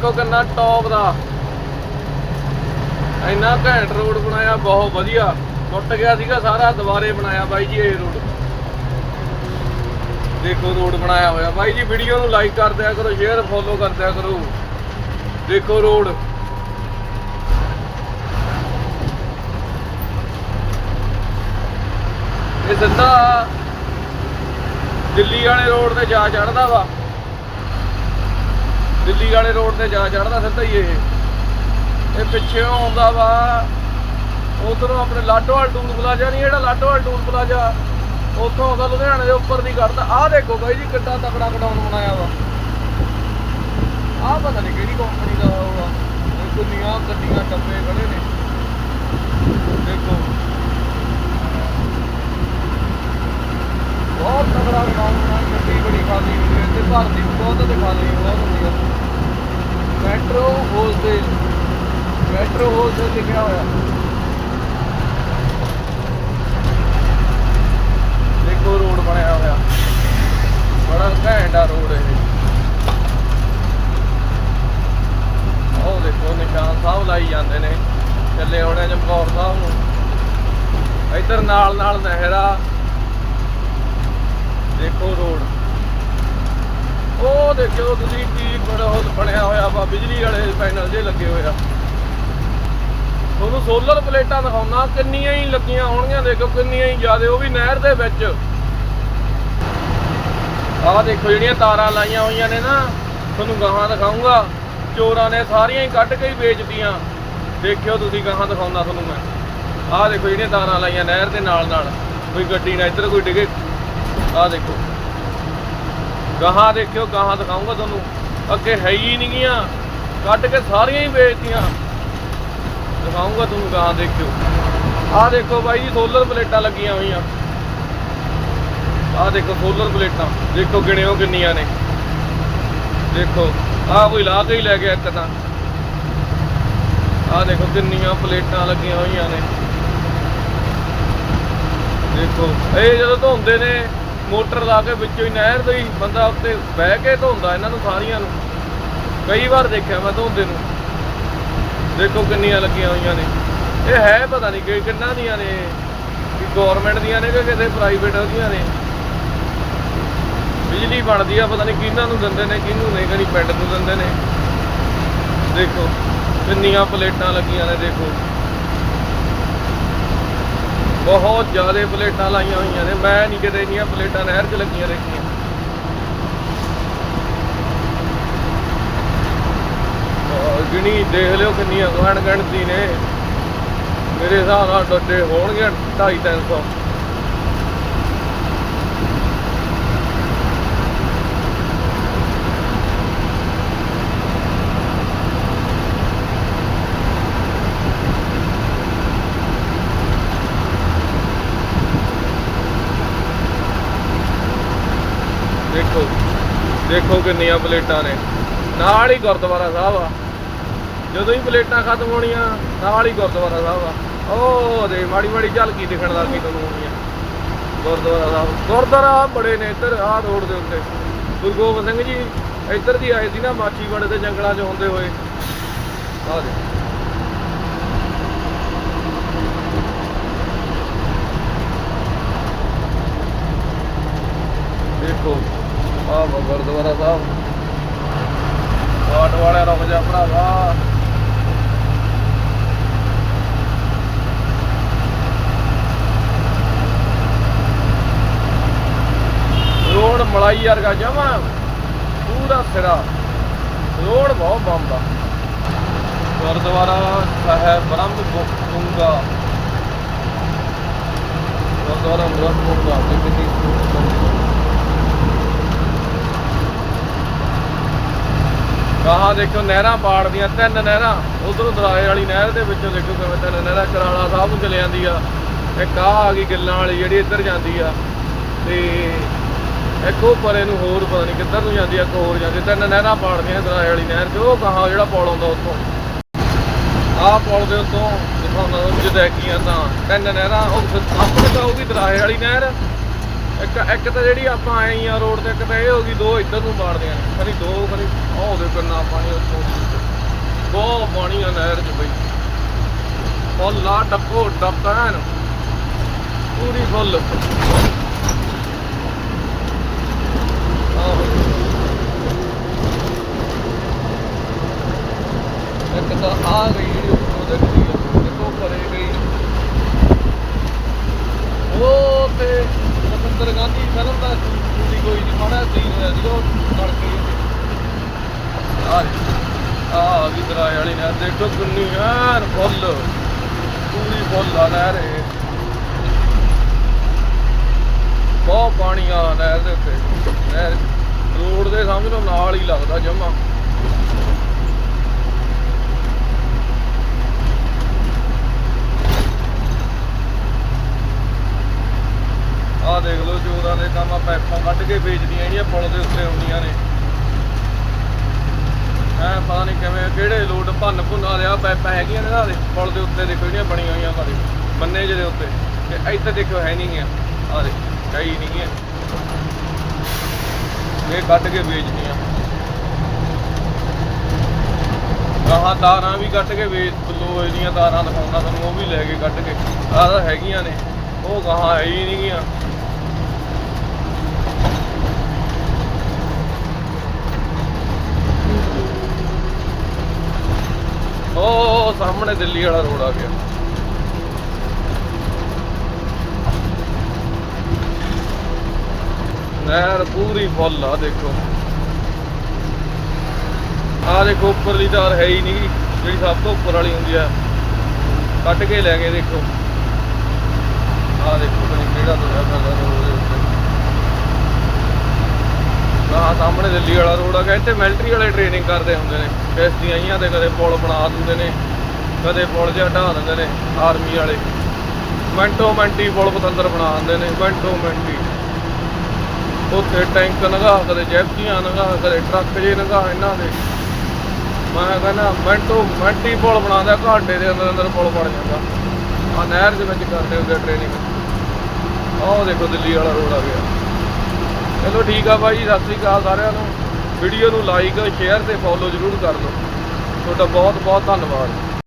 ਦੇਖੋ ਕਿੰਨਾ ਟੌਪ ਦਾ। ਇੰਨਾ ਘੈਂਟ ਰੋਡ ਬਣਾਇਆ, ਬਹੁਤ ਵਧੀਆ। ਟੁੱਟ ਗਿਆ ਸੀਗਾ ਸਾਰਾ, ਦੁਬਾਰੇ ਬਣਾਇਆ ਬਾਈ ਜੀ ਇਹ ਰੋਡ ਦੇਖੋ ਰੋਡ ਬਣਾਇਆ ਹੋਇਆ। ਬਾਈ ਜੀ ਵੀਡੀਓ ਨੂੰ ਲਾਈਕ ਕਰ ਦਿਆ ਕਰੋ ਸ਼ੇਅਰ ਫੋਲੋ ਕਰ ਦਿਆ ਕਰੋ। ਦੇਖੋ ਰੋਡ ਇਹ ਸਿੱਧਾ ਦਿੱਲੀ ਵਾਲੇ ਰੋਡ ਤੇ ਜਾ ਚੜਦਾ ਵਾ। ਦਿੱਲੀ ਵਾਲੇ ਰੋਡ ਤੇ ਜਾ ਚੜਦਾ ਸਿੱਧਾ ਹੀ ਇਹ। ਇਹ ਪਿੱਛੇ ਆਉਂਦਾ ਵਾ। ਉਧਰੋਂ ਆਪਣੇ ਲਾਡੋਵਾਲ ਟੂਲ ਪਲਾਜ਼ਾ ਨਹੀਂ, ਜਿਹੜਾ ਲਾਡੋਵਾਲ ਟੂਲ ਪਲਾਜ਼ਾ, ਉੱਥੋਂ ਆਉਂਦਾ ਲੁਧਿਆਣੇ ਦੇ ਉੱਪਰ ਦੀ ਕਰਦਾ ਆਹ ਦੇਖੋ ਬਾਈ ਜੀ, ਕਿੱਡਾ ਤਕੜਾ ਗਡਾਊਨ ਬਣਾਇਆ ਵਾ। ਆਹ ਪਤਾ ਨਹੀਂ ਕਿਹੜੀ ਕੰਪਨੀ ਦਾ ਹੋਊਗਾ ਦੁਨੀਆ ਗੱਡੀਆਂ ਟੱਪੇ ਖੜੇ ਨੇ। ਦੇਖੋ। ਬਹੁਤ ਤਕੜਾ ਗਡਾਊਨ ਬਣਾਇਆ, ਗੱਡੀ ਬੜੀ ਖਾਲੀ ਹੁੰਦੀ ਹੈ ਤੇ ਭਰਤੀ ਵੀ ਬਹੁਤ ਤੇ ਖਾਲੀ ਬਹੁਤ ਹੁੰਦੀ ਮੈਟਰੋ ਹੋਲਸੇਲ ਮੈਟਰੋ ਹੋਲਸੇਲ ਲਿਖਿਆ ਹੋਇਆ। ਦੇਖੋ ਰੋਡ ਬਣਿਆ ਹੋਇਆ। ਬੜਾ ਘੈਂਟ ਆ ਰੋਡ ਇਹ। ਉਹ ਦੇਖੋ, ਨਿਸ਼ਾਨ ਸਾਹਿਬ ਲਾਈ ਜਾਂਦੇ ਨੇ। ਚੱਲੇ ਹੋਣੇ ਚਮਕੌਰ ਸਾਹਿਬ ਨੂੰ। ਇੱਧਰ ਨਾਲ ਨਾਲ ਨਹਿਰਾ ਦੇਖੋ ਰੋਡ। ਉਹ ਦੇਖਿਓ ਤੁਸੀਂ ਕੀ ਬੜਾ ਉਹ ਬਣਿਆ ਹੋਇਆ ਵਾ, ਬਿਜਲੀ ਵਾਲੇ ਪੈਨਲ ਜੇ ਲੱਗੇ ਹੋਏ ਆ। ਤੁਹਾਨੂੰ ਸੋਲਰ ਪਲੇਟਾਂ ਦਿਖਾਉਣਾ, ਕਿੰਨੀਆਂ ਹੀ ਲੱਗੀਆਂ ਹੋਣਗੀਆਂ, ਦੇਖੋ ਕਿੰਨੀਆਂ ਹੀ ਜ਼ਿਆਦੇ, ਉਹ ਵੀ ਨਹਿਰ ਦੇ ਵਿੱਚ। ਆਹ ਦੇਖੋ ਜਿਹੜੀਆਂ ਤਾਰਾਂ ਲਾਈਆਂ ਹੋਈਆਂ ਨੇ ਨਾ, ਤੁਹਾਨੂੰ ਗਾਹਾਂ ਦਿਖਾਉਂਗਾ ਚੋਰਾਂ ਨੇ ਸਾਰੀਆਂ ਹੀ ਕੱਢ ਕੇ ਹੀ ਵੇਚਤੀਆਂ। ਦੇਖਿਓ ਤੁਸੀਂ ਗਾਹਾਂ ਦਿਖਾਉਣਾ ਤੁਹਾਨੂੰ ਮੈਂ। ਆਹ ਦੇਖੋ ਜਿਹੜੀਆਂ ਤਾਰਾਂ ਲਾਈਆਂ ਨਹਿਰ ਦੇ ਨਾਲ ਨਾਲ ਕੋਈ ਗੱਡੀ ਨਾ ਇੱਧਰ ਕੋਈ ਡਿੱਗੇ। ਆਹ ਦੇਖੋ। ਗਾਹਾਂ ਦੇਖਿਓ, ਗਾਹਾਂ ਦਿਖਾਉਂਗਾ ਤੁਹਾਨੂੰ। ਅੱਗੇ ਹੈ ਹੀ ਨਹੀਂ ਗੀਆਂ। ਕੱਢ ਕੇ ਸਾਰੀਆਂ ਹੀ ਵੇਚਤੀਆਂ। ਦਿਖਾਉਂਗਾ ਤੁਹਾਨੂੰ, ਗਾਹਾਂ ਦੇਖਿਓ। ਆਹ ਦੇਖੋ ਬਾਈ ਜੀ ਸੋਲਰ ਪਲੇਟਾਂ ਲੱਗੀਆਂ ਹੋਈਆਂ। ਆਹ ਦੇਖੋ ਸੋਲਰ ਪਲੇਟਾਂ। ਦੇਖੋ ਗਿਣਿਓ ਕਿੰਨੀਆਂ ਨੇ। ਦੇਖੋ, ਆਹ ਕੋਈ ਲਾ ਕੇ ਹੀ ਲੈ ਗਿਆ ਇੱਕ ਤਾਂ। ਆਹ ਦੇਖੋ ਕਿੰਨੀਆਂ ਪਲੇਟਾਂ ਲੱਗੀਆਂ ਹੋਈਆਂ ਨੇ। ਦੇਖੋ, ਇਹ ਜਦੋਂ ਧੋਂਦੇ ਨੇ ਮੋਟਰ ਲਾ ਕੇ ਵਿੱਚੋਂ ਹੀ ਨਹਿਰ ਤੋਂ ਹੀ ਬੰਦਾ ਉੱਤੇ ਬਹਿ ਕੇ ਧੋਂਦਾ ਇਹਨਾਂ ਨੂੰ ਸਾਰੀਆਂ ਨੂੰ। ਕਈ ਵਾਰ ਦੇਖਿਆ ਮੈਂ ਧੋਂਦੇ ਨੂੰ। ਦੇਖੋ ਕਿੰਨੀਆਂ ਲੱਗੀਆਂ ਹੋਈਆਂ ਨੇ। ਇਹ ਹੈ ਪਤਾ ਨਹੀਂ ਕਿ ਕਿੰਨਾ ਦੀਆਂ ਨੇ, ਕਿ ਗਵਰਨਮੈਂਟ ਦੀਆਂ ਨੇ ਕਿ ਕਿਸੇ ਪ੍ਰਾਈਵੇਟ ਦੀਆਂ ਨੇ। ਬਿਜਲੀ ਬਣਦੀ ਆ, ਪਤਾ ਨਹੀਂ ਕਿਹਨਾਂ ਨੂੰ ਦਿੰਦੇ ਨੇ, ਕਿਹਨੂੰ ਨਹੀਂ ਕਦੀ ਪਿੰਡ ਨੂੰ ਦਿੰਦੇ ਨੇ। ਦੇਖੋ, ਕਿੰਨੀਆਂ ਪਲੇਟਾਂ ਲੱਗੀਆਂ ਨੇ, ਦੇਖੋ। ਬਹੁਤ ਜ਼ਿਆਦਾ ਪਲੇਟਾਂ ਲਾਈਆਂ ਹੋਈਆਂ ਨੇ। ਮੈਂ ਨਹੀਂ ਕਿਤੇ ਇੰਨੀਆਂ ਪਲੇਟਾਂ ਨਹਿਰ 'ਚ ਲੱਗੀਆਂ ਦੇਖੀਆਂ ਗਿਣੀ, ਦੇਖ ਲਿਓ ਕਿੰਨੀਆਂ ਗਣ ਗਣਤੀ ਨੇ। ਮੇਰੇ ਹਿਸਾਬ ਨਾਲ ਡੱਡੇ ਹੋਣਗੇ 2.5 300 ਦੇਖੋ ਦੇਖੋ ਕਿੰਨੀਆਂ ਪਲੇਟਾਂ ਨੇ। ਨਾਲ ਹੀ ਗੁਰਦੁਆਰਾ ਸਾਹਿਬ ਆ। ਜਦੋਂ ਹੀ ਪਲੇਟਾਂ ਖਤਮ ਹੋਣੀਆਂ, ਨਾਲ ਹੀ ਗੁਰਦੁਆਰਾ ਸਾਹਿਬ ਆ। ਉਹ ਦੇ ਮਾੜੀ ਮਾੜੀ ਝਲਕੀ ਦਿਖਣ ਲੱਗ ਲੱਗੀ ਤੁਹਾਨੂੰ ਹੋਣੀਆਂ ਗੁਰਦੁਆਰਾ ਸਾਹਿਬ। ਗੁਰਦੁਆਰਾ ਬੜੇ ਨੇ ਇੱਧਰ, ਆਹ ਰੋਡ ਦੇ ਉੱਤੇ। ਗੁਰੂ ਗੋਬਿੰਦ ਸਿੰਘ ਜੀ, ਇੱਧਰ ਦੀ ਆਏ ਸੀ ਨਾ ਮਾਚੀਵਾੜੇ ਦੇ ਜੰਗਲਾਂ 'ਚ ਹੁੰਦੇ ਹੋਏ। ਆਹ ਦੇ ਦੇਖੋ ਆਹ ਵਾ ਗੁਰਦੁਆਰਾ ਸਾਹਿਬ। ਬਾਟ ਵਾਲਿਆ ਰੁਕ ਜਾ ਭਰਾਵਾ। ਰੋਡ ਮਲਾਈ ਵਰਗਾ ਜਮਾ, ਪੂਰਾ ਸਿਰਾ। ਰੋਡ ਬਹੁਤ ਬੰਦਾ ਗੁਰਦੁਆਰਾ ਸਾਹਿਬ ਬ੍ਰਹਮ ਗੁੰਗਾ। ਗੁਰਦੁਆਰਾ ਬ੍ਰਹਮ ਗੁੰਗਾ ਕਿੰਨੀ ਸੋਹਣੀ ਗਾਹਾਂ ਦੇਖੋ ਨਹਿਰਾਂ ਪਾੜਦੀਆਂ ਤਿੰਨ ਨਹਿਰਾਂ। ਉਧਰੋਂ ਦਰਾਏ ਵਾਲੀ ਨਹਿਰ ਦੇ ਵਿੱਚੋਂ ਦੇਖੋ ਕਿਵੇਂ ਤਿੰਨ ਨਹਿਰਾਂ ਕਰਾਲਾ ਸਾਹਿਬ ਨੂੰ ਚਲੇ ਜਾਂਦੀ ਆ। ਇੱਕ ਆਹ ਆ ਗਈ ਗਿੱਲਾਂ ਵਾਲੀ ਜਿਹੜੀ ਇੱਧਰ ਜਾਂਦੀ ਆ। ਤੇ ਇੱਕ ਉਹ ਪਰੇ ਨੂੰ ਹੋਰ ਪਤਾ ਨਹੀਂ ਕਿੱਧਰ ਨੂੰ ਜਾਂਦੀ ਆ, ਇੱਕ ਹੋਰ ਜਾਂਦੀ ਤਿੰਨ ਨਹਿਰਾਂ ਪਾੜਦੀਆਂ ਦਰਾਏ ਵਾਲੀ ਨਹਿਰ 'ਚ। ਉਹ ਗਾਹਾਂ ਜਿਹੜਾ ਪੁਲ ਆਉਂਦਾ ਉੱਥੋਂ। ਆਹ ਪੁਲ ਦੇ ਉੱਤੋਂ ਦਿਖਾਉਂਦਾ ਤੁਹਾਨੂੰ ਜਿੱਦਾਂ ਕੀ ਆ ਤਾਂ। ਤਿੰਨ ਨਹਿਰਾਂ, ਉਹ ਫਿਰ ਆਪਣੇ ਤਾਂ ਹੋਊਗੀ ਦਰਾਏ ਵਾਲੀ ਨਹਿਰ। ਇੱਕ ਇੱਕ ਤਾਂ ਜਿਹੜੀ ਆਪਾਂ ਆਏ ਆ ਰੋਡ ਤੇ, ਇੱਕ ਤਾਂ ਇਹ ਹੋ ਗਈ ਦੋ ਇੱਧਰ ਨੂੰ ਮਾਰਦੀਆਂ ਨੇ ਖਰੀ ਦੋ ਖਰੀ ਉਹ ਉਹਦੇ ਕਿੰਨਾ ਪਾਣੀ ਉੱਥੋਂ ਬਹੁਤ ਪਾਣੀ ਆ ਨਹਿਰ 'ਚ ਬਈ। ਫੁੱਲ ਆ ਡੱਪੋ ਡੱਪਾਨ ਪੂਰੀ ਫੁੱਲ ਆਹੋ ਇੱਕ ਤਾਂ ਆ ਗਈ ਜਿਹੜੀ ਉੱਪਰੋਂ ਦਿਖਦੀ ਆ ਦੇਖੋ ਪਰੇ ਗਈ ਉਹ ਤੇ ਰਵਿੰਦਰ ਗਾਂਧੀ ਫਿਲਮ ਦਾ ਸ਼ੂਟਿੰਗ ਕੋਈ ਨਹੀਂ ਮਾੜਾ ਸੀਨ ਹੋਇਆ ਆ ਆ ਵੀ ਦਰਾਏ ਵਾਲੀ ਨੇ ਦੇਖੋ ਕਿੰਨੀ ਐਨ ਫੁੱਲ ਪੂਰੀ ਫੁੱਲ ਆ ਨਹਿਰ ਇਹ ਬਹੁਤ ਪਾਣੀ ਆ ਨਹਿਰ ਦੇ ਉੱਤੇ ਨਹਿਰ ਰੋਡ ਦੇ ਸਮਝ ਲਓ ਨਾਲ ਹੀ ਲੱਗਦਾ ਜਮਾ ਆਹ ਦੇਖ ਲਓ ਚੋਰਾਂ ਦੇ ਕੰਮ ਆ ਪੈਪਾਂ ਕੱਢ ਕੇ ਵੇਚਦੀਆਂ, ਜਿਹੜੀਆਂ ਪੁਲ ਦੇ ਉੱਤੇ ਆਉਂਦੀਆਂ ਨੇ। ਐ ਪਤਾ ਨਹੀਂ ਕਿਵੇਂ, ਕਿਹੜੇ ਲੋਡ ਭੰਨ ਭੁੰਨ ਆ ਰਿਹਾ ਪੈਪਾਂ ਹੈਗੀਆਂ ਨੇ ਨਾ ਦੇ, ਪੁਲ ਦੇ ਉੱਤੇ ਦੇਖੋ, ਜਿਹੜੀਆਂ ਬਣੀਆਂ ਹੋਈਆਂ ਕਦੇ ਬੰਨੇ ਜਿਹੇ ਉੱਤੇ। ਤੇ ਇੱਥੇ ਦੇਖੋ, ਹੈ ਨਹੀਂ ਆ ਆ ਦੇ, ਹੈ ਹੀ ਨਹੀਂ ਹੈ ਇਹ ਕੱਢ ਕੇ ਵੇਚਦੀਆਂ। ਗਾਹਾਂ ਤਾਰਾਂ ਵੀ ਕੱਟ ਕੇ ਵੇਚ, ਲੋ ਦੀਆਂ ਤਾਰਾਂ ਦਿਖਾਉਂਦਾ ਤੁਹਾਨੂੰ, ਉਹ ਵੀ ਲੈ ਕੇ ਕੱਢ ਕੇ। ਆਹ ਤਾਂ ਹੈਗੀਆਂ ਨੇ, ਉਹ ਗਾਹਾਂ ਹੈ ਹੀ ਨਹੀਂ ਗੀਆਂ। ਉਹ ਸਾਹਮਣੇ ਦਿੱਲੀ ਵਾਲਾ ਰੋਡ ਆ ਗਿਆ। ਨਹਿਰ ਪੂਰੀ ਫੁੱਲ ਆ, ਦੇਖੋ। ਆ ਦੇਖੋ, ਉੱਪਰਲੀ ਤਾਰ ਹੈ ਹੀ ਨਹੀਂ, ਜਿਹੜੀ ਸਭ ਤੋਂ ਉੱਪਰ ਵਾਲੀ ਹੁੰਦੀ ਆ। ਕੱਟ ਕੇ ਲੈ ਗਏ, ਦੇਖੋ। ਆ ਦੇਖੋ ਕਿਹੜਾ ਤੁਰਿਆ ਫਿਰਦਾ ਰੋਡ ਦੇ ਆਹ ਸਾਹਮਣੇ ਦਿੱਲੀ ਵਾਲਾ ਰੋਡ ਆ ਗਿਆ ਇੱਥੇ ਮਿਲਟਰੀ ਵਾਲੇ ਟ੍ਰੇਨਿੰਗ ਕਰਦੇ ਹੁੰਦੇ ਨੇ। ਕਿਸ਼ਤੀਆਂ ਆਈਆਂ ਤੇ ਕਦੇ ਪੁਲ ਬਣਾ ਦਿੰਦੇ ਨੇ, ਕਦੇ ਪੁਲ ਜਿਹਾ ਢਾ ਦਿੰਦੇ ਨੇ ਆਰਮੀ ਵਾਲੇ। ਮਿੰਟੋ ਮਿੰਟੀ ਪੁਲ ਪਤੰਦਰ ਬਣਾ ਦਿੰਦੇ ਨੇ, ਮਿੰਟੋ ਮਿੰਟੀ। ਉੱਥੇ ਟੈਂਕ ਨਗਾ, ਕਦੇ ਜੈਪਸੀਆਂ ਨਗਾ, ਕਦੇ ਟਰੱਕ ਜੇ ਨਗਾ ਇਹਨਾਂ ਦੇ। ਮੈਂ ਕਹਿੰਦਾ, ਮਿੰਟੋ ਮਿੰਟੀ ਪੁਲ ਬਣਾਉਂਦਾ, ਘਾਟੇ ਦੇ ਅੰਦਰ ਅੰਦਰ ਪੁਲ ਬਣ ਜਾਂਦਾ। ਆ ਨਹਿਰ ਦੇ ਵਿੱਚ ਕਰਦੇ ਹੁੰਦੇ ਟ੍ਰੇਨਿੰਗ ਆਹ ਦੇਖੋ ਦਿੱਲੀ ਵਾਲਾ ਰੋਡ ਆ ਗਿਆ। ਚਲੋ ਠੀਕ ਆ ਬਾਈ, ਸਤਿ ਸ੍ਰੀ ਅਕਾਲ ਸਾਰਿਆਂ ਨੂੰ। ਵੀਡੀਓ ਨੂੰ ਲਾਈਕ ਸ਼ੇਅਰ ਤੇ ਫੋਲੋ ਜ਼ਰੂਰ ਕਰ ਲਓ ਤੁਹਾਡਾ ਬਹੁਤ ਬਹੁਤ ਧੰਨਵਾਦ।